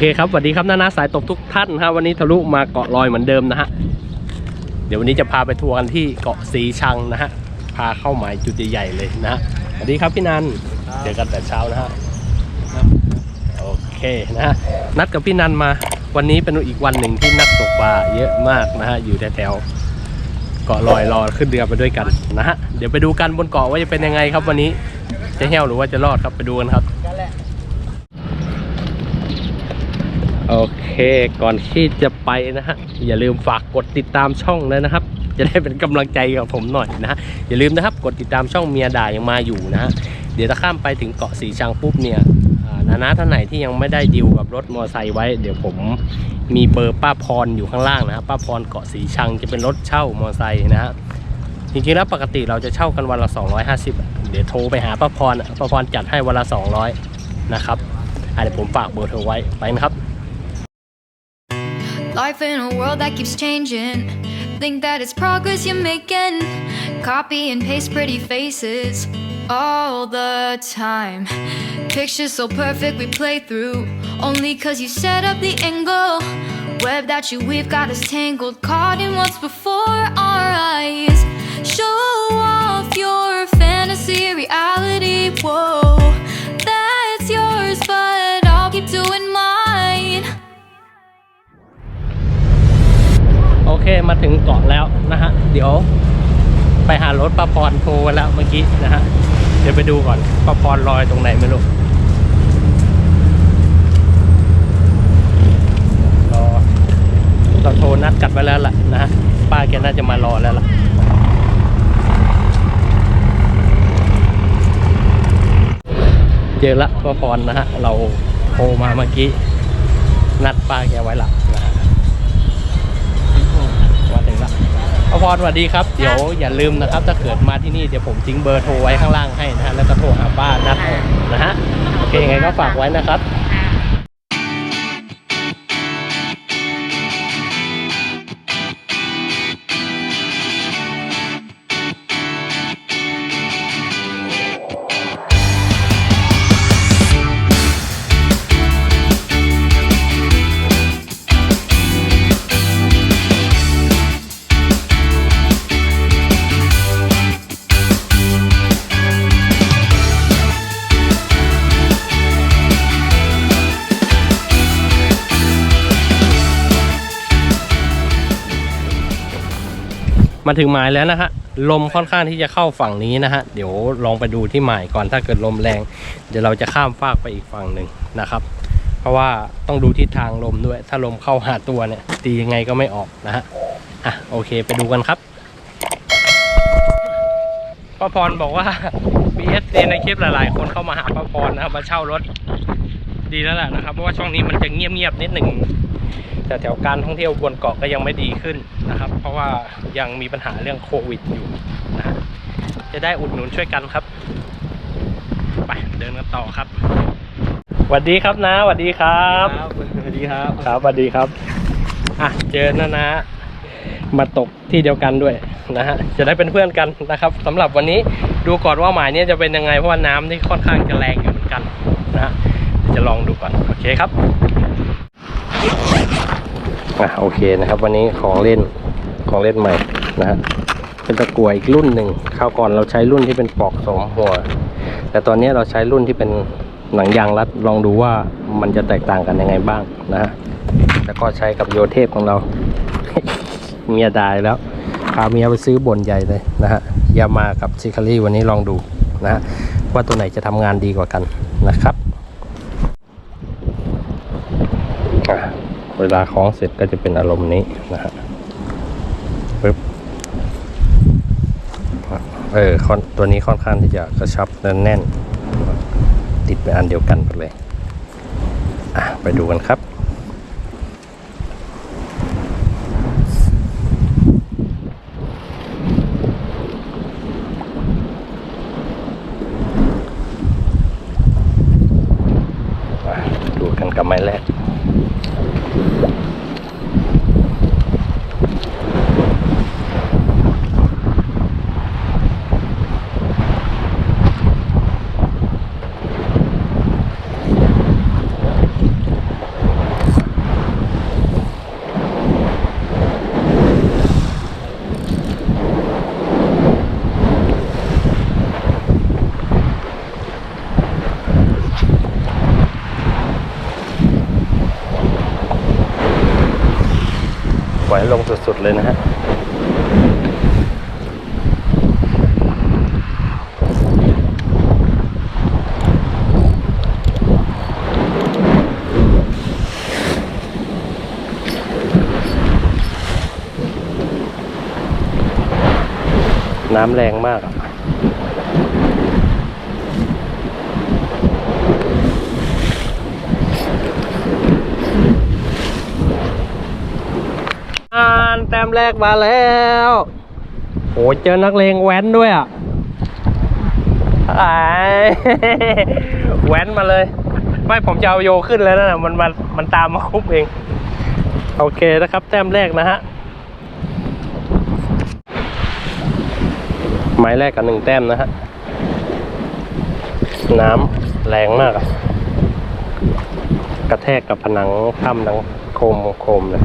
เคครับสวัสดีครับนานาสายตกทุกท่านนะฮะวันนี้ทะลุมาเกาะลอยเหมือนเดิมนะฮะเดี๋ยววันนี้จะพาไปทัวร์กันที่เกาะสีชังนะฮะพาเข้าหมายจุดใหญ่ๆเลยนะฮะสวัสดีครับพี่นันเจอกันแต่เช้านะฮะโอเคนะฮะนัดกับพี่นันมาวันนี้เป็นอีกวันหนึ่งที่นักตกปลาเยอะมากนะฮะอยู่แถวๆเกาะลอยรอขึ้นเรือไปด้วยกันนะฮะเดี๋ยวไปดูกันบนเกาะว่าจะเป็นยังไงครับวันนี้จะแห้วหรือว่าจะรอดครับไปดูกันครับ โอเคก่อนที่จะไปนะฮะอย่าลืมฝากกดติดตามช่องเลยนะครับ จะได้เป็นกำลังใจกับผมหน่อยนะฮะอย่าลืมนะครับกดติดตามช่องเมียด่ายังมาอยู่นะฮะเดี๋ยวถ้าข้ามไปถึงเกาะสีชังปุ๊บเนี่ยนานาท่านไหนที่ยังไม่ได้ดิวกับรถมอเตอร์ไซค์ไว้ เดี๋ยวผมมีเบอร์ป้าพรอยู่ข้างล่างนะป้าพรเกาะสีชังจะเป็นรถเช่ามอเตอร์ไซค์นะฮะจริงๆแล้วปกติเราจะเช่ากันวันละ 250อะเดี๋ยวโทรไปหาป้าพรป้าพรจัดให้วันละ 200 นะครับอะเดี๋ยวผมฝากเบอร์โทรไว้ไปนะครับ Life in a world that keeps changing. Think that it's progress you're making. Copy and paste pretty faces all the time. Pictures so perfect we play through. Only cause you set up the angle. Web that you weave got us tangled. Caught in what's before our eyes. Show off your fantasy reality. Whoa, that's yours, but I'll keep doing โอเคมาถึงเกาะแล้วนะฮะ เดี๋ยวไปหารถป้าพรโทรแล้วเมื่อกี้นะฮะ เดี๋ยวไปดูก่อนป้าพรลอยตรงไหนไม่รู้รอเราโทรนัดกัดไว้แล้วล่ะนะฮะ ป้าแกน่าจะมารอแล้วล่ะเจอละป้าพรนะฮะ เราโทรมาเมื่อกี้ นัดป้าแกไว้ละ พอพรสวัสดีครับ เดี๋ยวอย่าลืมนะครับ ถ้าเกิดมาที่นี่เดี๋ยวผมทิ้งเบอร์โทรไว้ข้างล่างให้นะฮะแล้วก็โทรหาป้านัดนะฮะโอเคยังไงก็ฝากไว้นะครับ มาถึงหมายแล้วนะฮะลมค่อนข้างที่จะเข้าฝั่งนี้นะฮะเดี๋ยวลองไปดูที่หมายก่อนถ้าเกิดลมแรง เดี๋ยวเราจะข้ามฟากไปอีกฝั่งหนึ่งนะครับ เพราะว่าต้องดูทิศทางลมด้วย ถ้าลมเข้าหาตัวเนี่ย ตียังไงก็ไม่ออกนะฮะอะโอเคไปดูกันครับป้าพรบอกว่า BSC ในคลิปหลาย ๆ คนเข้ามาหาป้าพรนะครับมาเช่ารถดีแล้วแหละนะครับเพราะว่าช่วงนี้มันจะเงียบๆนิดหนึ่ง แต่แถวการท่องเที่ยวบนเกาะก็ยังไม่ดีขึ้นนะครับ เพราะว่ายังมีปัญหาเรื่องโควิดอยู่นะฮะจะได้อุดหนุนช่วยกันครับไปเดินกันต่อครับสวัสดีครับนะสวัสดีครับสวัสดีครับครับสวัสดีครับอะเจอนะนะ มาตกที่เดียวกันด้วยนะฮะจะได้เป็นเพื่อนกันนะครับสำหรับวันนี้ดูก่อนว่าหมายเนี้จะเป็นยังไงเพราะว่าน้ำนี่ค่อนข้างจะแรงอยู่เหมือนกันนะฮะเดี๋ยวจะลองดูก่อนโอเคครับ อะโอเคนะครับ วันนี้ของเล่นของเล่นใหม่นะฮะเป็นตะกั่วอีกรุ่นหนึ่งคราวก่อนเราใช้รุ่นที่เป็นปลอกสมหัว แต่ตอนนี้เราใช้รุ่นที่เป็นหนังยางรัดลองดูว่ามันจะแตกต่างกันยังไงบ้างนะฮะแล้วก็ใช้กับโยเทปของเรา เมียดายแล้วพาเมียไปซื้อบนใหญ่เลยนะฮะยามากับซิคารี่วันนี้ลองดูนะฮะว่าตัวไหนจะทำงานดีกว่ากันนะครับ เวลาคล้องเสร็จก็จะเป็นอารมณ์นี้นะฮะปึ๊บเออตัวนี้ค่อนข้างที่จะกระชับและแน่น ติดเป็นอันเดียวกันไปเลย อะ ไปดูกันครับดูกันกับไม้แรก ลงสุดๆเลยนะฮะน้ำแรงมากอะอ่านแต้มแรกมาแล้วโหเจอนักเลงแว้นด้วยอะไอแว้นมาเลย ไม่ผมจะเอาโยขึ้นแล้วนะมันมันมันตามมาคุบเอง โอเคนะครับ แต้มแรกนะฮะไม้แรกกับหนึ่งแต้มนะฮะ น้ำแรงมากอะกระแทกกับผนังถ้ำดังโคมโคมเลย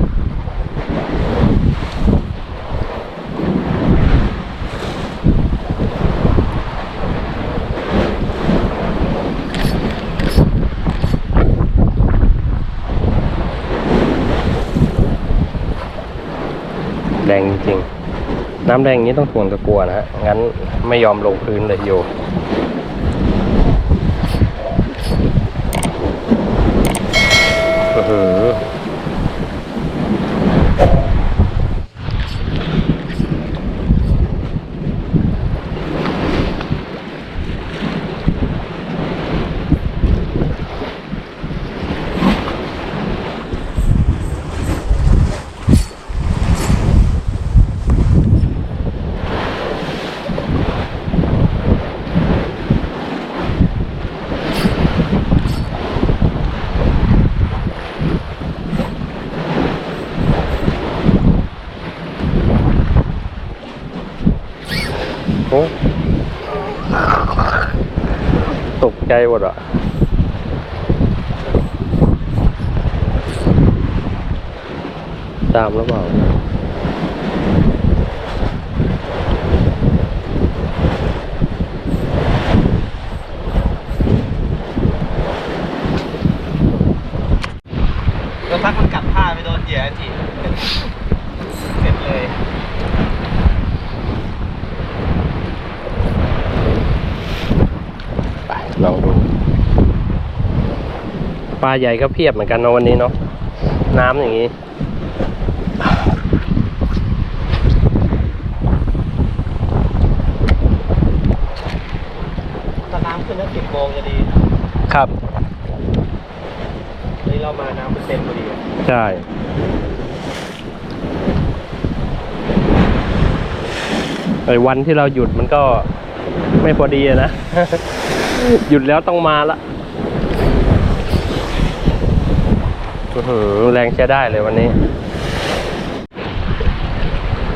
แรงจริงๆ น้ำแรงอย่างนี้ต้องถ่วงตะกัวนะฮะ งั้นไม่ยอมลงพื้นเลยโย โอ้ตกใจหมดอะตามแล้วเปล่าแล้วพักมันกัดผ้าไปโดนเหยื่อจีเสร็จเลย ไป ลองดูปลาใหญ่ก็เพียบเหมือนกันเนาะวันนี้เนาะน้ำอย่างนี้ถ้าน้ำขึ้นแล้วสิบโมงจะดีครับนี่เรามาน้ำมันเต็มพอดีใช่ไอ้วันที่เราหยุดมันก็ไม่พอดีอะนะ หยุดแล้วต้องมาละโอ้โหแรงใช้ได้เลยวันนี้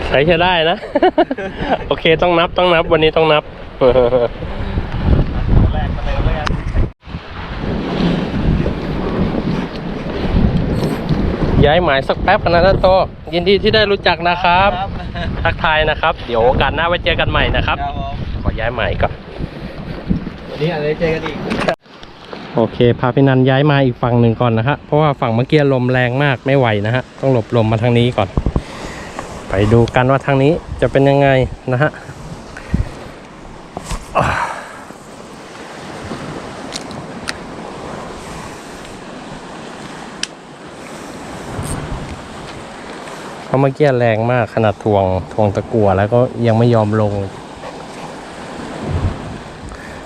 ใช้ใช้ได้นะ โอเคต้องนับต้องนับวันนี้ต้องนับแรกมาเลยเลยอะย้ายหมายสักแป๊บกันนะท่านโต ยินดีที่ได้รู้จักนะครับ ทักทายนะครับ เดี๋ยวโอกาสหน้าไว้เจอกันใหม่นะครับครับผมขอย้ายหมายก่อน วันนี้อาจจะเจอกันอีกโอเค พาพี่นันย้ายมาอีกฝั่งหนึ่งก่อนนะฮะ เพราะว่าฝั่งเมื่อกี้ลมแรงมากไม่ไหวนะฮะ ต้องหลบลมมาทางนี้ก่อน ไปดูกันว่าทางนี้จะเป็นยังไงนะฮะเพราะเมื่อกี้แรงมากขนาดทวงทวงตะกัวแล้วก็ยังไม่ยอมลง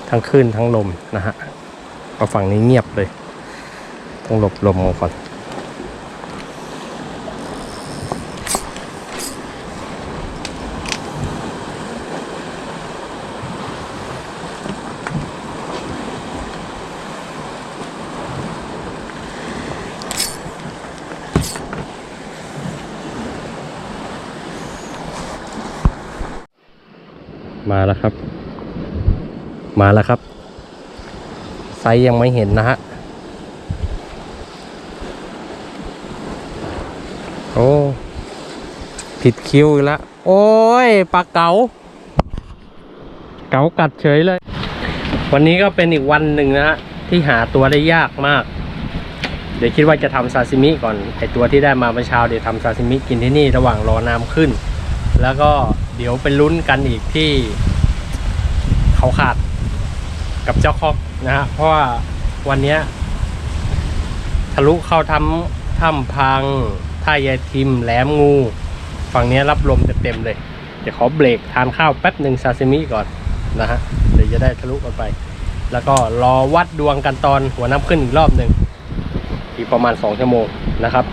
ทั้งคลื่นทั้งลมนะฮะพอฝั่งนี้เงียบเลย ต้องหลบลมก่อนมาแล้วครับ มาแล้วครับ ไซยังไม่เห็นนะฮะ โอ้ ผิดคิวอีกแล้ว โอ้ยปลาเก๋าเก๋ากัดเฉยเลย วันนี้ก็เป็นอีกวันหนึ่งนะฮะ ที่หาตัวได้ยากมาก เดี๋ยวคิดว่าจะทำซาซิมิก่อนไอตัวที่ได้มาเมื่อเช้าเดี๋ยวทำซาซิมิกินที่นี่ระหว่างรอน้ำขึ้น แล้วก็เดี๋ยวไปลุ้นกันอีกที่เขาขาด กับเจ้าคอกนะฮะเพราะว่าวันนี้ทะลุเข้าทำถ้ำพังท่ายายทิมแหลมงู ฝั่งนี้รับลมเต็มๆเลย เดี๋ยวขอเบรกทานข้าวแป๊บหนึ่งซาซิมิก่อนนะฮะเดี๋ยวจะได้ทะลุกันไป แล้วก็รอวัดดวงกันตอนหัวน้ำขึ้นอีกรอบหนึ่งอีกประมาณ 2 ชั่วโมงนะครับ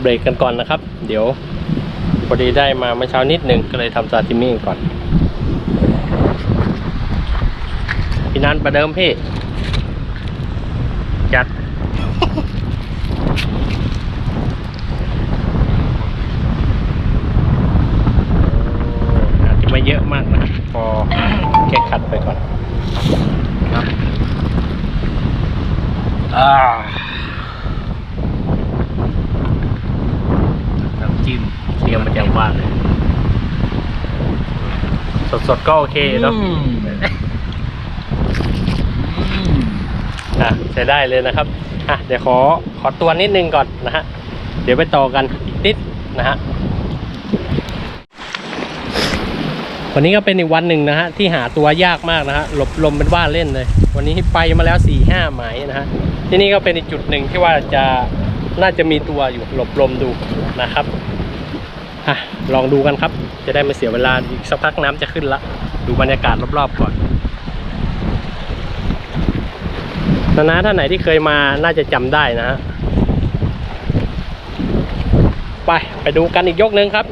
เบรกกันก่อนนะครับ เดี๋ยวพอดีได้มาเมื่อเช้านิดหนึ่งก็เลยทำซาซิมิก่อน พี่นประเดิมพี่ จัด อาจจะไม่เยอะมากนะครับพอแค่คัดไปก่อนครับอ่าน้ำจิ้มเตรียมมาจากบ้านเลย สดๆก็โอเคเนาะ อะใช้ได้เลยนะครับอะเดี๋ยวขอขอตัวนิดนึงก่อนนะฮะเดี๋ยวไปต่อกันอีกนิดนะฮะวันนี้ก็เป็นอีกวันหนึ่งนะฮะที่หาตัวยากมากนะฮะหลบลมเป็นว่าเล่นเลย วันนี้ไปมาแล้ว4ี่ห้าหมายนะฮะที่นี่ก็เป็นอีกจุดหนึ่งที่ว่าจะน่าจะมีตัวอยู่หลบลมดูนะครับอะลองดูกันครับ จะได้ไม่เสียเวลาอีกสักพักน้ำจะขึ้นละ ดูบรรยากาศรอบๆก่อน นะนะท่านไหนที่เคยมาน่าจะจำได้นะฮะไป ไปดูกันอีกยกหนึ่งครับ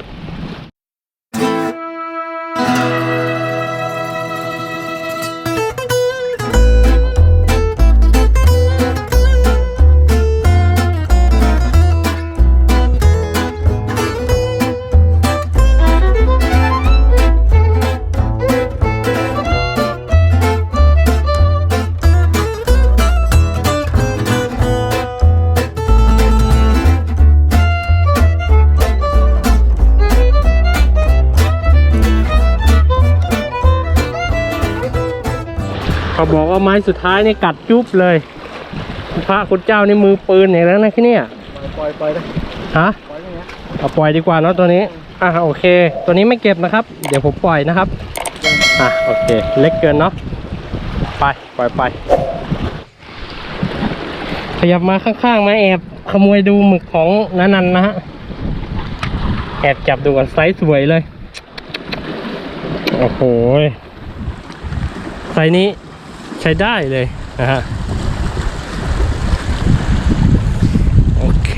เขาบอกว่าไม้สุดท้ายนี่กัดจุ๊บเลยพระคุณเจ้านี่มือปืนอย่างนั้นนะที่เนี่ยปล่อยปล่อยเลยฮะปล่อยอย่างเงี้ยเอาปล่อยดีกว่าเนาะตัวนี้อะโอเค ตัวนี้ไม่เก็บนะครับ เดี๋ยวผมปล่อยนะครับอะโอเค เล็กเกินเนาะไปปล่อยไปขยับมาข้างๆมาแอบขโมยดูหมึกของนันนันนะฮะแอบจับดูกันไซส์สวยเลยโอ้โหไซส์นี้ ใช้ได้เลยนะฮะโอเค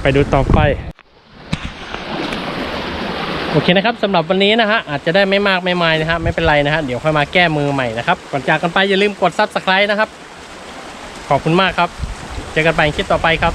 ไปดูต่อไป โอเคนะครับสำหรับวันนี้นะฮะอาจจะได้ไม่มากไม่มายนะฮะไม่เป็นไรนะฮะเดี๋ยวค่อยมาแก้มือใหม่นะครับก่อนจากกันไปอย่าลืมกด subscribe นะครับ ขอบคุณมากครับ เจอกันไปคลิปต่อไปครับ